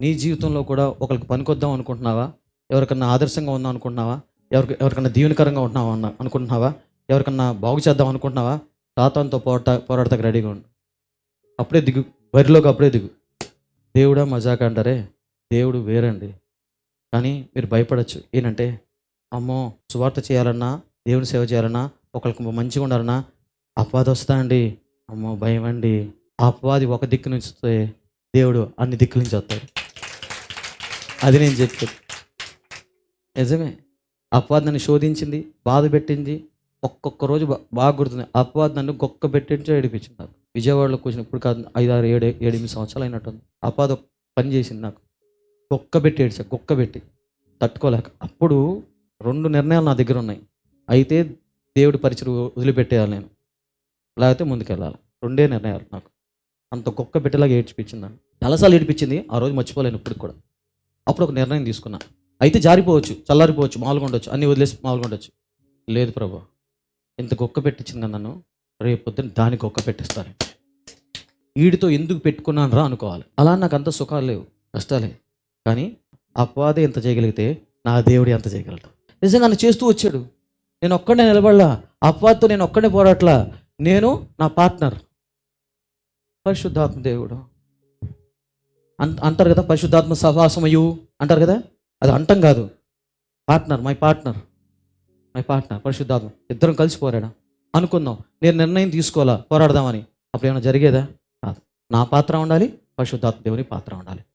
నీ జీవితంలో కూడా ఒకరికి పనికొద్దాం అనుకుంటున్నావా? ఎవరికన్నా ఆదర్శంగా ఉందాం అనుకుంటున్నావా? ఎవరికి ఎవరికన్నా దీవెనకరంగా ఉంటున్నావా అన్న అనుకుంటున్నావా? ఎవరికన్నా బాగు చేద్దాం అనుకుంటున్నావా? సాతాన్తో పోరాట పోరాడతానికి రెడీగా ఉండు. అప్పుడే దిగు. బరిలోకి అప్పుడే దిగు. దేవుడా మజాక అంటారే? దేవుడు వేరండి. కానీ మీరు భయపడచ్చు. ఏంటంటే అమ్మో సువార్త చేయాలన్నా దేవుని సేవ చేయాలన్నా ఒకరికి మంచిగా ఉండాలన్నా అపవాది వస్తా అండి? అమ్మో భయం అండి ఆ అపవాది ఒక దిక్కు నుంచి వస్తే దేవుడు అన్ని దిక్కుల నుంచి వస్తాడు. అది నేను చెప్పేది. నిజమే. అపవాది నన్ను శోధించింది బాధ పెట్టింది ఒక్కొక్క రోజు బాగా గుర్తుంది. అపవాది నన్ను గొక్క పెట్టించో ఏడిపించింది నాకు. విజయవాడలో కూర్చున్నప్పుడు కాదు ఐదు ఆరు ఏడు ఏడు ఎనిమిది సంవత్సరాలు అయినట్టుంది. అపవాది పని చేసింది నాకు. గొక్క పెట్టి ఏడిచా గొక్క పెట్టి. తట్టుకోలేక. అప్పుడు రెండు నిర్ణయాలు నా దగ్గర ఉన్నాయి. అయితే దేవుడి పరిచయం వదిలిపెట్టేయాలి నేను. లేకపోతే ముందుకెళ్ళాలి. రెండే నిర్ణయాలు నాకు. అంత గొక్క పెట్టేలాగా ఏడ్చిపించింది నన్ను. చాలాసార్లు ఏడిపించింది ఆ రోజు మర్చిపోలేను ఇప్పుడు కూడా. అప్పుడు ఒక నిర్ణయం తీసుకున్నా. అయితే జారిపోవచ్చు చల్లారిపోవచ్చు మామూలుగా ఉండొచ్చు అన్ని వదిలేసి మామూలుగా ఉండొచ్చు. లేదు ప్రభు ఇంత గొక్క పెట్టించింది కదా నన్ను రేపు పొద్దున్న దానికి గొక్క పెట్టిస్తాను వీడితో ఎందుకు పెట్టుకున్నాను రా అనుకోవాలి. అలా నాకు అంత సుఖాలు లేవు కష్టాలే. కానీ అపవాదే ఎంత చేయగలిగితే నా దేవుడు ఎంత చేయగలడు. నిజంగా నన్ను చేస్తూ వచ్చాడు. నేను ఒక్కడే నిలబడలా అపవాదతో నేను ఒక్కడే పోరాట్లా. నేను నా పార్ట్నర్. పరిశుద్ధాత్మ దేవుడు. అంట అంటారు కదా పరిశుద్ధాత్మ సహవాసమయు అంటారు కదా అది అంటం కాదు. Partner my partner. My partner పరిశుద్ధాత్మ. ఇద్దరం కలిసి పోరాడా? అనుకుందాం. నేను నిర్ణయం తీసుకోవాలా? పోరాడదామని. అప్పుడు ఏమైనా జరిగేదా? కాదు. నా పాత్ర ఉండాలి పరిశుద్ధాత్మ దేవుని పాత్ర ఉండాలి.